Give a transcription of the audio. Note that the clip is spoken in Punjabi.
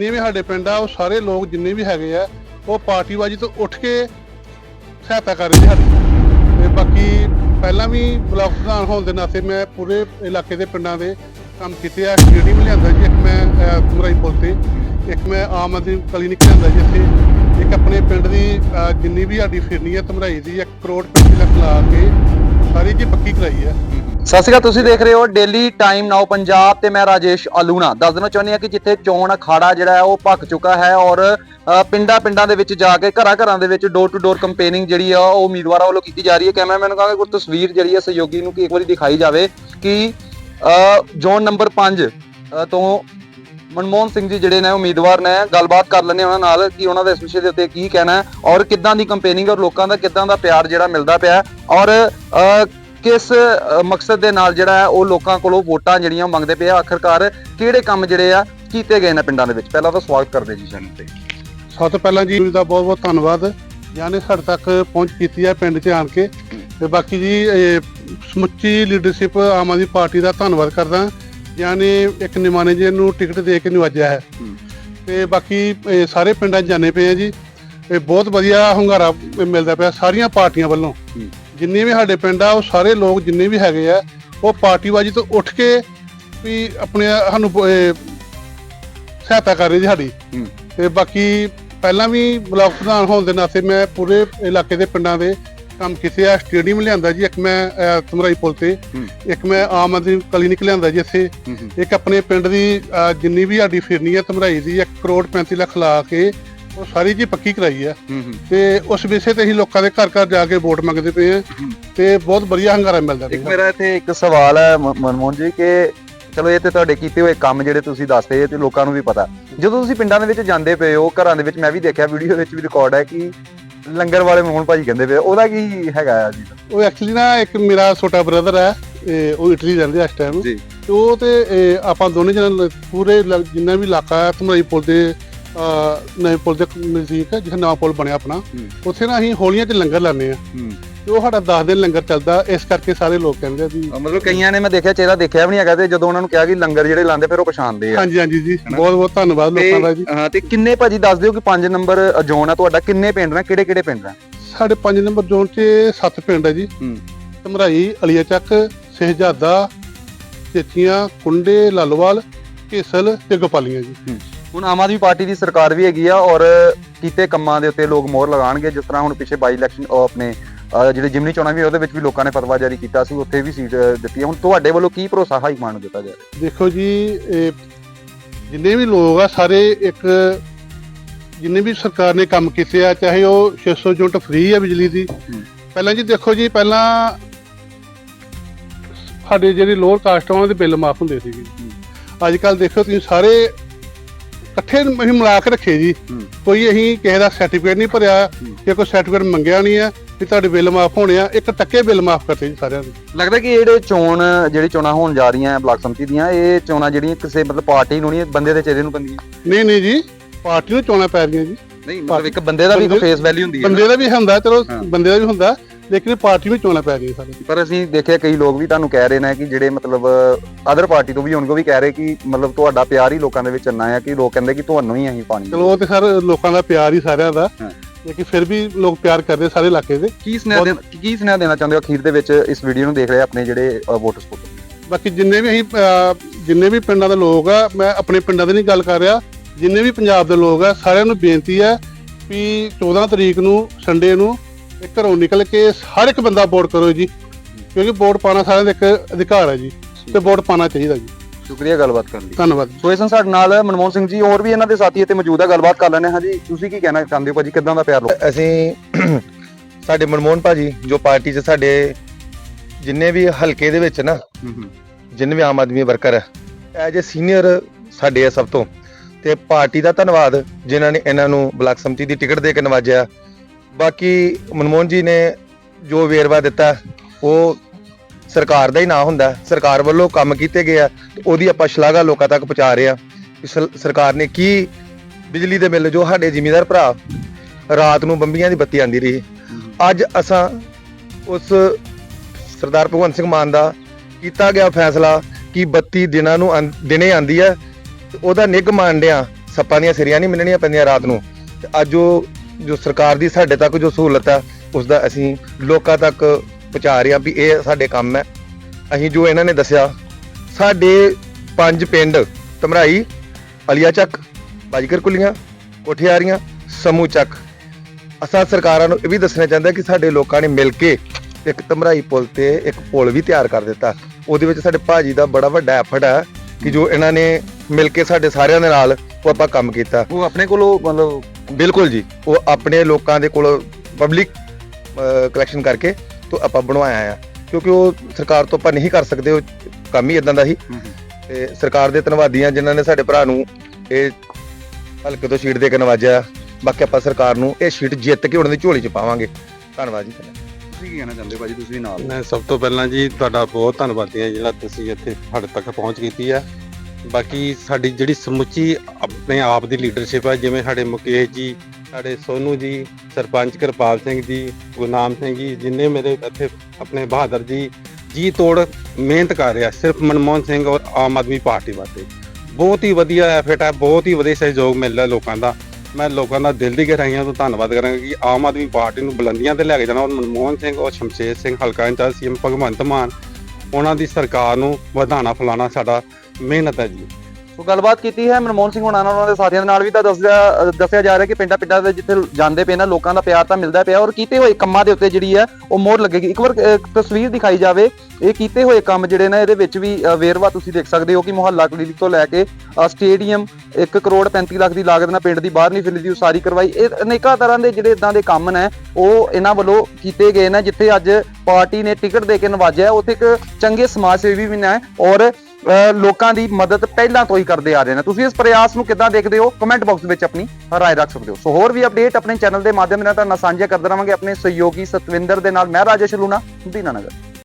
ਜਿੰਨੇ ਵੀ ਸਾਡੇ ਪਿੰਡ ਆ, ਉਹ ਸਾਰੇ ਲੋਕ ਜਿੰਨੇ ਵੀ ਹੈਗੇ ਆ, ਉਹ ਪਾਰਟੀਬਾਜੀ ਤੋਂ ਉੱਠ ਕੇ ਸਹਾਇਤਾ ਕਰ ਰਹੇ ਨੇ ਸਾਡੀ ਤੇ ਬਾਕੀ ਪਹਿਲਾਂ ਵੀ ਬਲਾਕ ਪ੍ਰਧਾਨ ਹੋਣ ਦੇ ਨਾਤੇ ਮੈਂ ਪੂਰੇ ਇਲਾਕੇ ਦੇ ਪਿੰਡਾਂ ਦੇ ਕੰਮ ਕੀਤੇ ਆ। ਸਟੇਡੀਅਮ ਲਿਆਂਦਾ ਜੀ, ਇੱਕ ਮੈਂ ਤੁਮਰਾਈ ਪੁਲ ਤੇ, ਇੱਕ ਮੈਂ ਆਮ ਆਦਮੀ ਕਲੀਨਿਕ ਲਿਆਂਦਾ ਜੀ ਇੱਥੇ। ਇੱਕ ਆਪਣੇ ਪਿੰਡ ਦੀ ਜਿੰਨੀ ਵੀ ਸਾਡੀ ਫਿਰਨੀ ਹੈ ਤਮਰਾਈ ਦੀ 1 ਕਰੋੜ 35 ਲੱਖ ਲਾ ਕੇ ਸਾਰੀ ਜੀ ਪੱਕੀ ਕਰਾਈ ਹੈ ਸਤਿ ਸ਼੍ਰੀ ਅਕਾਲ, ਤੁਸੀਂ ਦੇਖ ਰਹੇ ਹੋ ਡੇਲੀ ਟਾਈਮ ਨਾਓ ਪੰਜਾਬ ਤੇ ਮੈਂ ਰਾਜੇਸ਼ ਅਲੂਣਾ। ਦੱਸ ਦੇਣਾ ਚਾਹੁੰਦੀ ਹਾਂ ਕਿ ਜਿੱਥੇ ਚੋਣ ਅਖਾੜਾ ਜਿਹੜਾ ਹੈ ਉਹ ਭੱਕ ਚੁੱਕਾ ਹੈ ਔਰ ਪਿੰਡਾਂ ਪਿੰਡਾਂ ਦੇ ਵਿੱਚ ਜਾ ਕੇ ਘਰਾਂ ਘਰਾਂ ਦੇ ਵਿੱਚ ਡੋਰ ਟੂ ਡੋਰ ਕੰਪੇਨਿੰਗ ਜਿਹੜੀ ਆ ਉਹ ਉਮੀਦਵਾਰਾਂ ਵੱਲੋਂ ਕੀਤੀ ਜਾ ਰਹੀ ਹੈ। ਕੈਮਰਾਮੈਨ ਨੂੰ ਕਹਾਂਗਾ ਕੋਈ ਤਸਵੀਰ ਜਿਹੜੀ ਹੈ ਸਹਿਯੋਗੀ ਨੂੰ ਕਿ ਇੱਕ ਵਾਰੀ ਦਿਖਾਈ ਜਾਵੇ ਕਿ ਜ਼ੋਨ ਨੰਬਰ 5 ਤੋਂ ਮਨਮੋਹਨ ਸਿੰਘ ਜੀ ਜਿਹੜੇ ਨੇ ਉਮੀਦਵਾਰ ਨੇ, ਗੱਲਬਾਤ ਕਰ ਲੈਣੇ ਉਹਨਾਂ ਨਾਲ ਕਿ ਉਹਨਾਂ ਦਾ ਇਸ ਵਿਸ਼ੇ ਦੇ ਉੱਤੇ ਕੀ ਕਹਿਣਾ ਹੈ ਔਰ ਕਿੱਦਾਂ ਦੀ ਕੰਪੇਨਿੰਗ ਔਰ ਲੋਕਾਂ ਦਾ ਕਿੱਦਾਂ ਦਾ ਪਿਆਰ ਜਿਹੜਾ ਮਿਲਦਾ ਪਿਆ ਔਰ ਕਿਸ ਮਕਸਦ ਦੇ ਨਾਲ ਜਿਹੜਾ ਹੈ ਉਹ ਲੋਕਾਂ ਕੋਲੋਂ ਵੋਟਾਂ ਜਿਹੜੀਆਂ ਮੰਗਦੇ ਪਏ ਆ? ਆਖਰਕਾਰ ਕਿਹੜੇ ਕੰਮ ਜਿਹੜੇ ਆ ਕੀਤੇ ਗਏ ਨੇ ਪਿੰਡਾਂ ਦੇ ਵਿੱਚ? ਪਹਿਲਾਂ ਤਾਂ ਸਵਾਗਤ ਕਰਦੇ ਜੀ ਚੈਨਲ ਤੇ। ਸਭ ਤੋਂ ਪਹਿਲਾਂ ਜੀ ਦਾ ਬਹੁਤ ਬਹੁਤ ਧੰਨਵਾਦ। ਜਿਨ੍ਹਾਂ ਸਾਡੇ ਤੱਕ ਪਹੁੰਚ ਕੀਤੀ ਹੈ ਪਿੰਡ 'ਚ ਆਣ ਕੇ। ਤੇ ਬਾਕੀ ਜੀ ਇਹ ਸਮੁੱਚੀ ਲੀਡਰਸ਼ਿਪ ਆਮ ਆਦਮੀ ਪਾਰਟੀ ਦਾ ਧੰਨਵਾਦ ਕਰਦਾ। ਜਿਨ੍ਹਾਂ ਨੇ ਇੱਕ ਨਿਮਾਣੇ ਜੀ ਨੂੰ ਟਿਕਟ ਦੇ ਕੇ ਨਿਵਾਜਿਆ ਹੈ। ਤੇ ਬਾਕੀ ਸਾਰੇ ਪਿੰਡਾਂ 'ਚ ਜਾਣੇ ਪਏ ਆ ਜੀ। ਇਹ ਬਹੁਤ ਵਧੀਆ ਹੁੰਗਾਰਾ ਮਿਲਦਾ ਪਿਆ ਸਾਰੀਆਂ ਪਾਰਟੀਆਂ ਵੱਲੋਂ। ਜਿੰਨੇ ਵੀ ਸਾਡੇ ਪਿੰਡ ਆ ਉਹ ਸਾਰੇ ਲੋਕ ਜਿੰਨੇ ਵੀ ਹੈਗੇ ਆ ਉਹ ਪਾਰਟੀਬਾਜੀ ਤੋਂ ਉੱਠ ਕੇ ਵੀ ਆਪਣੇ ਸਾਨੂੰ ਸਹਾਇਤਾ ਕਰ ਰਹੇ ਜੀ ਸਾਡੀ। ਤੇ ਬਾਕੀ ਪਹਿਲਾਂ ਵੀ ਬਲਾਕ ਪ੍ਰਧਾਨ ਹੋਣ ਦੇ ਨਾਤੇ ਮੈਂ ਪੂਰੇ ਇਲਾਕੇ ਦੇ ਪਿੰਡਾਂ ਦੇ ਕੰਮ ਕੀਤੇ ਆ ਸਟੇਡੀਅਮ ਲਿਆਂਦਾ ਜੀ ਇੱਕ ਮੈਂ ਤੁਮਰਾਈ ਪੁਲ ਤੇ। ਇੱਕ ਮੈਂ ਆਮ ਆਦਮੀ ਕਲੀਨਿਕ ਲਿਆਂਦਾ ਜੀ ਇੱਥੇ ਇੱਕ ਆਪਣੇ ਪਿੰਡ ਦੀ ਜਿੰਨੀ ਵੀ ਸਾਡੀ ਫਿਰਨੀ ਹੈ ਤੁਮਰਾਈ ਦੀ 1 ਕਰੋੜ 35 ਲੱਖ ਲਾ ਕੇ ਉਹ ਸਾਰੀ ਜੀ ਪੱਕੀ ਕਰਾਈ ਹੈ ਤੇ ਉਸ ਵਿਸ਼ੇ ਤੇ ਅਸੀਂ ਲੋਕਾਂ ਦੇ ਘਰ ਘਰ ਜਾ ਕੇ ਵੋਟ ਮੰਗਦੇ ਪਏ ਆ। ਹੂੰ। ਤੇ ਬਹੁਤ ਵਧੀਆ ਹੰਗਾਰਾ ਮਿਲਦਾ ਇੱਕ ਮੇਰਾ ਇੱਥੇ ਇੱਕ ਸਵਾਲ ਹੈ ਮਨਮੋਹਨ ਜੀ ਕਿ ਚਲੋ ਇਹ ਤੇ ਤੁਹਾਡੇ ਕੀਤੇ ਹੋਏ ਕੰਮ ਜਿਹੜੇ ਤੁਸੀਂ ਦੱਸਦੇ ਤੇ ਲੋਕਾਂ ਨੂੰ ਵੀ ਪਤਾ। ਜਦੋਂ ਤੁਸੀਂ ਪਿੰਡਾਂ ਦੇ ਵਿੱਚ ਜਾਂਦੇ ਪਏ ਹੋ ਘਰਾਂ ਦੇ ਵਿੱਚ ਮੈਂ ਵੀ ਦੇਖਿਆ ਵੀਡੀਓ ਵਿੱਚ ਵੀ ਰਿਕਾਰਡ ਹੈ ਕਿ ਲੰਗਰ ਵਾਲੇ ਮੋਹਨ ਭਾਜੀ ਕਹਿੰਦੇ ਪਏ ਉਹਦਾ ਕੀ ਹੈਗਾ ਆ ਜੀ? ਉਹ ਐਕਚੁਅਲੀ ਨਾ ਇੱਕ ਮੇਰਾ ਛੋਟਾ ਬ੍ਰਦਰ ਹੈ ਉਹ ਇਟਲੀ ਰਹਿੰਦੇ ਇਸ ਟਾਈਮ ਜੀ। ਤੇ ਉਹ ਤੇ ਆਪਾਂ ਦੋਨੇ ਜਣੇ ਪੂਰੇ ਜਿੰਨਾ ਵੀ ਇਲਾਕਾ ਹੈ ਤੁਮਰਾਈ ਪੁਲ ਦੇ ਨਵੇਂ ਪੁਲ ਦੇ ਨਜ਼ਦੀਕ ਜਿੱਥੇ ਨਵਾਂ ਪੁਲ ਬਣਿਆ ਆਪਣਾ। ਉੱਥੇ ਨਾ ਅਸੀਂ ਹੋਲੀਆਂ 'ਚ ਲੰਗਰ ਲਾਉਂਦੇ ਆ। ਤੇ ਉਹ ਸਾਡਾ 10 ਦਿਨ ਲੰਗਰ ਚੱਲਦਾ ਇਸ ਕਰਕੇ ਸਾਰੇ ਲੋਕ ਕਹਿੰਦੇ ਆ ਵੀ ਮਤਲਬ ਕਈਆਂ ਨੇ ਮੈਂ ਦੇਖਿਆ ਚਿਹਰਾ ਦੇਖਿਆ ਵੀ ਨਹੀਂ ਹੈਗਾ ਤੇ ਜਦੋਂ ਉਹਨਾਂ ਨੂੰ ਕਿਹਾ ਕਿ ਲੰਗਰ ਜਿਹੜੇ ਲਾਉਂਦੇ ਫਿਰ ਉਹ ਪਛਾਣਦੇ ਆ। ਹਾਂਜੀ ਹਾਂਜੀ ਜੀ? ਬਹੁਤ ਬਹੁਤ ਧੰਨਵਾਦ ਲੋਕਾਂ ਦਾ ਜੀ। ਹਾਂ ਤੇ ਕਿੰਨੇ ਭਾਜੀ ਦੱਸ ਦਿਓ ਕਿ 5 ਨੰਬਰ ਜ਼ੋਨ ਆ ਤੁਹਾਡਾ ਕਿੰਨੇ ਪਿੰਡ ਨੇ ਕਿਹੜੇ ਕਿਹੜੇ ਪਿੰਡ ਨੇ ਸਾਡੇ 5 ਨੰਬਰ ਜ਼ੋਨ 'ਚ 7 ਪਿੰਡ ਹੈ ਜੀ। ਧਮਰਾਈ ਅਲੀਆ ਚੱਕ ਸਹਿਜਾਦਾ ਚੇਚੀਆਂ ਕੁੰਡੇ ਲਾਲੋਵਾਲ ਕੇਸਲ ਤੇ ਗੋਪਾਲੀਆਂ ਜੀ। ਹੁਣ ਆਮ ਆਦਮੀ ਪਾਰਟੀ ਦੀ ਸਰਕਾਰ ਵੀ ਹੈਗੀ ਆ ਔਰ ਕੀਤੇ ਕੰਮਾਂ ਦੇ ਉੱਤੇ ਲੋਕ ਮੋਹਰ ਲਗਾਉਣਗੇ ਜਿਸ ਤਰ੍ਹਾਂ ਹੁਣ ਪਿੱਛੇ ਬਾਈ ਇਲੈਕਸ਼ਨ ਆਪਣੇ ਜਿਹੜੇ ਜਿਮਨੀ ਚੋਣਾਂ ਵੀ ਉਹਦੇ ਵਿੱਚ ਵੀ ਲੋਕਾਂ ਨੇ ਫਤਵਾ ਜਾਰੀ ਕੀਤਾ ਸੀ ਉੱਥੇ ਵੀ ਸੀਟ ਦਿੱਤੀ ਹੁਣ ਤੁਹਾਡੇ ਵੱਲੋਂ ਕੀ ਭਰੋਸਾ ਹਾਈ ਕਮਾਂਡ ਨੂੰ ਦਿੱਤਾ ਜਾ ਰਿਹਾ? ਦੇਖੋ ਜੀ ਇਹ ਜਿੰਨੇ ਵੀ ਲੋਕ ਆ ਸਾਰੇ ਇੱਕ ਜਿੰਨੇ ਵੀ ਸਰਕਾਰ ਨੇ ਕੰਮ ਕੀਤੇ ਆ ਚਾਹੇ ਉਹ 600 ਯੂਨਿਟ ਫ੍ਰੀ ਆ ਬਿਜਲੀ ਦੀ। ਪਹਿਲਾਂ ਜੀ ਦੇਖੋ ਜੀ ਪਹਿਲਾਂ ਸਾਡੇ ਜਿਹੜੇ ਲੋਅਰ ਕਾਸਟ ਆ ਉਹਨਾਂ ਦੇ ਬਿੱਲ ਮਾਫ ਹੁੰਦੇ ਸੀਗੇ। ਅੱਜ ਕੱਲ ਦੇਖੋ ਤੁਸੀਂ ਸਾਰੇ ਇਕੱਠੇ ਅਸੀਂ ਮਿਲਾ ਕੇ ਰੱਖੇ ਜੀ ਹੂੰ। ਕੋਈ ਅਸੀਂ ਕਿਸੇ ਦਾ ਸਰਟੀਫਿਕੇਟ ਨਹੀਂ ਭਰਿਆ ਹੂੰ। ਕਿ ਕੋਈ ਸਰਟੀਫਿਕੇਟ ਮੰਗਿਆ ਨਹੀਂ ਆ ਵੀ ਤੁਹਾਡੇ ਬਿੱਲ ਮਾਫ ਹੋਣੇ ਆ ਇੱਕ ਟੱਕੇ ਬਿੱਲ ਮਾਫ ਕਰਤੇ ਜੀ ਸਾਰਿਆਂ ਦੇ ਲੱਗਦਾ ਕਿ ਜਿਹੜੇ ਚੋਣ ਜਿਹੜੀ ਚੋਣਾਂ ਹੋਣ ਜਾ ਰਹੀਆਂ ਬਲਾਕ ਸੰਮਤੀ ਦੀਆਂ ਇਹ ਚੋਣਾਂ ਜਿਹੜੀਆਂ ਕਿਸੇ ਮਤਲਬ ਪਾਰਟੀ ਨੂੰ ਨਹੀਂ ਬੰਦੇ ਦੇ ਚਿਹਰੇ ਨੂੰ ਪੈਂਦੀਆਂ ਨਹੀਂ ਨਹੀਂ ਜੀ ਪਾਰਟੀ ਨੂੰ ਚੋਣਾਂ ਪੈ ਰਹੀਆਂ ਜੀ ਨਹੀਂ ਮਤਲਬ ਇੱਕ ਬੰਦੇ ਦਾ ਵੀ ਫੇਸ ਵੈਲਿਊ ਹੁੰਦੀ ਹੈ ਬੰਦੇ ਦਾ ਵੀ ਹੁੰਦਾ ਚਲੋ ਹਾਂ। ਬੰਦੇ ਦਾ ਵੀ ਹੁੰਦਾ ਲੇਕਿਨ ਪਾਰਟੀ ਨੂੰ ਚੋਣਾਂ ਪੈ ਰਹੀਆਂ ਸਾਰੇ ਪਰ ਅਸੀਂ ਦੇਖਿਆ ਕਈ ਲੋਕ ਵੀ ਤੁਹਾਨੂੰ ਕਹਿ ਰਹੇ ਨੇ ਕਿ ਜਿਹੜੇ ਮਤਲਬ ਅਦਰ ਪਾਰਟੀ ਤੋਂ ਵੀ ਹੋਣਗੇ ਉਹ ਵੀ ਕਹਿ ਰਹੇ ਕਿ ਮਤਲਬ ਤੁਹਾਡਾ ਪਿਆਰ ਹੀ ਲੋਕਾਂ ਦੇ ਵਿੱਚ ਇੰਨਾ ਹੈ ਕਿ ਲੋਕ ਕਹਿੰਦੇ ਕਿ ਤੁਹਾਨੂੰ ਹੀ ਅਸੀਂ ਪਾਣੀ ਚਲੋ ਉਹ ਤੇ ਸਰ ਲੋਕਾਂ ਦਾ ਪਿਆਰ ਹੀ ਸਾਰਿਆਂ ਦਾ। ਲੇਕਿਨ ਫਿਰ ਵੀ ਲੋਕ ਪਿਆਰ ਕਰਦੇ ਸਾਰੇ ਇਲਾਕੇ ਦੇ। ਕੀ ਸੁਨੇਹਾ ਦੇਣਾ ਕੀ ਸੁਨੇਹਾ ਦੇਣਾ ਚਾਹੁੰਦੇ ਹੋ ਅਖੀਰ ਦੇ ਵਿੱਚ ਇਸ ਵੀਡੀਓ ਨੂੰ ਦੇਖ ਰਹੇ ਆਪਣੇ ਜਿਹੜੇ ਵੋਟਰਸ ਕੋਲ? ਬਾਕੀ ਜਿੰਨੇ ਵੀ ਅਸੀਂ ਜਿੰਨੇ ਵੀ ਪਿੰਡਾਂ ਦੇ ਲੋਕ ਆ ਮੈਂ ਆਪਣੇ ਪਿੰਡਾਂ ਦੀ ਨਹੀਂ ਗੱਲ ਕਰ ਰਿਹਾ। ਜਿੰਨੇ ਵੀ ਪੰਜਾਬ ਦੇ ਲੋਕ ਆ ਸਾਰਿਆਂ ਨੂੰ ਬੇਨਤੀ ਹੈ ਵੀ 14 ਤਰੀਕ ਨੂੰ ਸੰਡੇ ਨੂੰ ਇਹ ਘਰੋਂ ਨਿਕਲ ਕੇ ਹਰ ਇੱਕ ਬੰਦਾ ਵੋਟ ਕਰੋ ਜੀ ਕਿਉਂਕਿ ਵੋਟ ਪਾਣਾ ਸਾਰਿਆਂ ਦਾ ਇੱਕ ਅਧਿਕਾਰ ਹੈ ਜੀ ਤੇ ਵੋਟ ਪਾਣਾ ਚਾਹੀਦਾ ਜੀ। ਸ਼ੁਕਰੀਆ ਗੱਲਬਾਤ ਕਰਨ ਲਈ। ਧੰਨਵਾਦ ਸੋ ਇਸ ਸਾਡੇ ਨਾਲ ਮਨਮੋਹਨ ਸਿੰਘ ਜੀ ਹੋਰ ਵੀ ਇਹਨਾਂ ਦੇ ਸਾਥੀ ਇੱਥੇ ਮੌਜੂਦ ਆ ਗੱਲਬਾਤ ਕਰ ਲੈਣੇ ਹਾਂ ਜੀ। ਤੁਸੀਂ ਕੀ ਕਹਿਣਾ ਚਾਹੁੰਦੇ ਹੋ ਭਾਜੀ ਕਿਦਾਂ ਦਾ ਪਿਆਰ ਲੋਕ? ਅਸੀਂ ਸਾਡੇ ਮਨਮੋਹਨ ਭਾਜੀ ਜੋ ਪਾਰਟੀ 'ਚ ਸਾਡੇ ਜਿੰਨੇ ਵੀ ਹਲਕੇ ਦੇ ਵਿੱਚ ਨਾ ਜਿੰਨੇ ਵੀ ਆਮ ਆਦਮੀ ਵਰਕਰ ਹੈ ਐਜ ਏ ਸੀਨੀਅਰ ਸਾਡੇ ਆ ਸਭ ਤੋਂ ਤੇ ਪਾਰਟੀ ਦਾ ਧੰਨਵਾਦ ਜਿਨ੍ਹਾਂ ਨੇ ਇਹਨਾਂ ਨੂੰ ਬਲਾਕ ਸੰਮਤੀ ਦੀ ਟਿਕਟ ਦੇ ਕੇ ਨਵਾਜਿਆ ਬਾਕੀ ਮਨਮੋਹਨ ਜੀ ਨੇ ਜੋ ਵੇਰਵਾ ਦਿੱਤਾ, ਉਹ ਸਰਕਾਰ ਦਾ ਹੀ ਨਾਂ ਹੁੰਦਾ, ਸਰਕਾਰ ਵੱਲੋਂ ਕੰਮ ਕੀਤੇ ਗਏ ਆ, ਤੇ ਉਹਦੀ ਆਪਾਂ ਸ਼ਲਾਘਾ ਲੋਕਾਂ ਤੱਕ ਪਹੁੰਚਾ ਰਹੇ ਆ ਕਿ ਸਰਕਾਰ ਨੇ ਕੀ ਬਿਜਲੀ ਦੇ ਬਿੱਲ, ਜੋ ਸਾਡੇ ਜ਼ਿਮੀਂਦਾਰ ਭਰਾ ਰਾਤ ਨੂੰ ਬੰਬੀਆਂ ਦੀ ਬੱਤੀ ਆਂਦੀ ਰਹੀ। ਅੱਜ ਅਸਾਂ ਉਸ ਸਰਦਾਰ ਭਗਵੰਤ ਸਿੰਘ ਮਾਨ ਦਾ ਕੀਤਾ ਗਿਆ ਫੈਸਲਾ ਕਿ ਬੱਤੀ ਦਿਨਾਂ ਨੂੰ ਆਂ- ਦਿਨੇ ਆਂਦੀ ਹੈ ਉਹਦਾ ਨਿੱਘ ਮਾਣਦਿਆਂ ਸੱਪਾਂ ਦੀਆਂ ਸਿਰੀਆਂ ਨਹੀਂ ਮਿਲਣੀਆਂ ਪੈਂਦੀਆਂ ਰਾਤ ਨੂੰ। ਤੇ ਅੱਜ ਉਹ ਜੋ ਸਰਕਾਰ ਦੀ ਸਾਡੇ ਤੱਕ ਜੋ ਸਹੂਲਤ ਹੈ ਉਸ ਦਾ ਅਸੀਂ ਲੋਕਾਂ ਤੱਕ ਪਹੁੰਚਾ ਰਹੇ ਹਾਂ ਵੀ ਇਹ ਸਾਡੇ ਕੰਮ ਹੈ। ਅਸੀਂ ਜੋ ਇਹਨਾਂ ਨੇ ਦੱਸਿਆ, ਸਾਡੇ ਪੰਜ ਪਿੰਡ ਧਮਰਾਈ, ਅਲੀਆ ਚੱਕ, ਬਾਜੀਗਰ ਕੁਲੀਆਂ, ਕੋਠਿਆਰੀਆਂ, ਸਮੂਹ ਚੱਕ। ਅਸਾਂ ਸਰਕਾਰਾਂ ਨੂੰ ਇਹ ਵੀ ਦੱਸਣਾ ਚਾਹੁੰਦਾ ਕਿ ਸਾਡੇ ਲੋਕਾਂ ਨੇ ਮਿਲ ਕੇ ਇੱਕ ਧਮਰਾਈ ਪੁਲ ਤੇ ਇੱਕ ਪੁਲ ਵੀ ਤਿਆਰ ਕਰ ਦਿੱਤਾ। ਉਹਦੇ ਵਿੱਚ ਸਾਡੇ ਭਾਜੀ ਦਾ ਬੜਾ ਵੱਡਾ ਐਫਰਟ ਹੈ ਕਿ ਜੋ ਇਹਨਾਂ ਨੇ ਮਿਲ ਕੇ ਸਾਡੇ ਸਾਰਿਆਂ ਦੇ ਨਾਲ ਉਹ ਆਪਾਂ ਕੰਮ ਕੀਤਾ। ਉਹ ਆਪਣੇ ਕੋਲੋਂ ਮਤਲਬ ਬਿਲਕੁਲ ਜੀ ਉਹ ਆਪਣੇ ਲੋਕਾਂ ਦੇ ਕੋਲ ਪਬਲਿਕ ਕਲੈਕਸ਼ਨ ਕਰਕੇ ਤੋਂ ਆਪਾਂ ਬਣਵਾਇਆ ਆ। ਕਿਉਂਕਿ ਉਹ ਸਰਕਾਰ ਤੋਂ ਆਪਾਂ ਨਹੀਂ ਕਰ ਸਕਦੇ ਉਹ ਕੰਮ ਹੀ ਇਦਾਂ ਦਾ ਸੀ। ਤੇ ਸਰਕਾਰ ਦੇ ਧੰਨਵਾਦੀ ਆ ਜਿਨ੍ਹਾਂ ਨੇ ਸਾਡੇ ਭਰਾ ਨੂੰ ਇਹ ਹਲਕੇ ਤੋਂ ਸ਼ੀਟ ਦੇ ਕੇ ਨਵਾਜਿਆ ਬਾਕੀ ਆਪਾਂ ਸਰਕਾਰ ਨੂੰ ਇਹ ਸ਼ੀਟ ਜਿੱਤ ਕੇ ਉਹਨਾਂ ਦੀ ਝੋਲੀ 'ਚ ਪਾਵਾਂਗੇ। ਧੰਨਵਾਦ ਜੀ ਤੁਸੀਂ ਕੀ ਕਹਿਣਾ ਚਾਹੁੰਦੇ ਹੋ ਭਾਜੀ ਤੁਸੀਂ ਵੀ ਨਾਲ? ਮੈਂ ਸਭ ਤੋਂ ਪਹਿਲਾਂ ਜੀ ਤੁਹਾਡਾ ਬਹੁਤ ਧੰਨਵਾਦੀ ਹਾਂ ਜਿਹੜਾ ਤੁਸੀਂ ਇੱਥੇ ਸਾਡੇ ਤੱਕ ਪਹੁੰਚ ਕੀਤੀ ਹੈ ਬਾਕੀ ਸਾਡੀ ਜਿਹੜੀ ਸਮੁੱਚੀ ਆਪਣੇ ਆਪ ਦੀ ਲੀਡਰਸ਼ਿਪ ਹੈ ਜਿਵੇਂ ਸਾਡੇ ਮੁਕੇਸ਼ ਜੀ, ਸਾਡੇ ਸੋਨੂ ਜੀ, ਸਰਪੰਚ ਕਿਰਪਾਲ ਸਿੰਘ ਜੀ, ਗੁਰਨਾਮ ਸਿੰਘ ਜੀ, ਜਿੰਨੇ ਮੇਰੇ ਇੱਥੇ ਆਪਣੇ ਬਹਾਦਰ ਜੀ ਜੀ ਤੋੜ ਮਿਹਨਤ ਕਰ ਰਿਹਾ, ਸਿਰਫ ਮਨਮੋਹਨ ਸਿੰਘ ਔਰ ਆਮ ਆਦਮੀ ਪਾਰਟੀ ਵਾਸਤੇ। ਬਹੁਤ ਹੀ ਵਧੀਆ ਐਫਰਟ ਹੈ ਬਹੁਤ ਹੀ ਵਧੀਆ ਸਹਿਯੋਗ ਮਿਲ ਰਿਹਾ ਲੋਕਾਂ ਦਾ। ਮੈਂ ਲੋਕਾਂ ਦਾ ਦਿਲ ਦੀ ਗਹਿਰਾਈਆਂ ਤੋਂ ਧੰਨਵਾਦ ਕਰਾਂਗਾ ਕਿ ਆਮ ਆਦਮੀ ਪਾਰਟੀ ਨੂੰ ਬੁਲੰਦੀਆਂ ਤੇ ਲੈ ਕੇ ਜਾਣਾ ਔਰ ਮਨਮੋਹਨ ਸਿੰਘ ਔਰ ਸ਼ਮਸ਼ੇਰ ਸਿੰਘ ਹਲਕਾ ਇੰਚਾਰਜ ਸੀਐਮ ਭਗਵੰਤ ਮਾਨ, ਉਹਨਾਂ ਦੀ ਸਰਕਾਰ ਨੂੰ ਵਧਾਣਾ ਫਲਾਣਾ ਸਾਡਾ ਮਿਹਨਤ ਹੈ ਜੀ। ਸੋ ਗੱਲਬਾਤ ਕੀਤੀ ਹੈ? ਮਨਮੋਹਨ ਸਿੰਘ ਹੁਣਾਂ ਨਾਲ ਉਹਨਾਂ ਦੇ ਸਾਥੀਆਂ ਦੇ ਨਾਲ ਵੀ ਤਾਂ ਦੱਸਿਆ ਦੱਸਿਆ ਜਾ ਰਿਹਾ ਕਿ ਪਿੰਡਾਂ ਪਿੰਡਾਂ ਦੇ ਜਿੱਥੇ ਜਾਂਦੇ ਪਏ ਨਾ, ਲੋਕਾਂ ਦਾ ਪਿਆਰ ਤਾਂ ਮਿਲਦਾ ਪਿਆ ਔਰ ਕੀਤੇ ਹੋਏ ਕੰਮਾਂ ਦੇ ਉੱਤੇ ਜਿਹੜੀ ਹੈ ਉਹ ਮੋਹਰ ਲੱਗੇਗੀ ਇੱਕ ਵਾਰ ਤਸਵੀਰ ਦਿਖਾਈ ਜਾਵੇ, ਇਹ ਕੀਤੇ ਹੋਏ ਕੰਮ ਜਿਹੜੇ ਨੇ ਇਹਦੇ ਵਿੱਚ ਵੀ ਵੇਰਵਾ ਤੁਸੀਂ ਦੇਖ ਸਕਦੇ ਹੋ ਕਿ ਮੁਹੱਲਾ ਕਲੀਨਿਕ ਤੋਂ ਲੈ ਕੇ ਸਟੇਡੀਅਮ 1 ਕਰੋੜ 35 ਲੱਖ ਦੀ ਲਾਗਤ ਨਾਲ ਪਿੰਡ ਦੀ ਬਾਹਰਲੀ ਫਿਰਨੀ ਦੀ ਉਸਾਰੀ ਕਰਵਾਈ। ਇਹ ਅਨੇਕਾਂ ਤਰ੍ਹਾਂ ਦੇ ਜਿਹੜੇ ਇਦਾਂ ਦੇ ਕੰਮ ਨੇ, ਉਹ ਇਹਨਾਂ ਵੱਲੋਂ ਕੀਤੇ ਗਏ ਨੇ, ਜਿੱਥੇ ਅੱਜ ਪਾਰਟੀ ਨੇ ਟਿਕਟ ਦੇ ਕੇ ਨਵਾਜਿਆ ਉੱਥੇ ਇੱਕ ਚੰਗੇ ਸਮਾਜ ਸੇਵੀ ਵੀ ਨੇ ਔਰ ਲੋਕਾਂ ਦੀ ਮਦਦ ਪਹਿਲਾਂ ਤੋਂ ਹੀ ਕਰਦੇ ਆ ਰਹੇ ਨੇ। ਤੁਸੀਂ ਇਸ ਪ੍ਰਯਾਸ ਨੂੰ ਕਿੱਦਾਂ ਦੇਖਦੇ ਹੋ? ਕਮੈਂਟ ਬਾਕਸ ਵਿੱਚ ਆਪਣੀ ਰਾਏ ਰੱਖ ਸਕਦੇ ਹੋ। ਸੋ ਹੋਰ ਵੀ ਅਪਡੇਟ ਆਪਣੇ ਚੈਨਲ ਦੇ ਮਾਧਿਅਮ ਨਾਲ ਤੁਹਾਡੇ ਨਾਲ ਸਾਂਝਾ ਕਰਦੇ ਰਹਾਂਗੇ। ਆਪਣੇ ਸਹਿਯੋਗੀ ਸਤਵਿੰਦਰ ਦੇ ਨਾਲ, ਮੈਂ ਰਾਜੇਸ਼ ਲੂਣਾ ਦੀਨਾਨਗਰ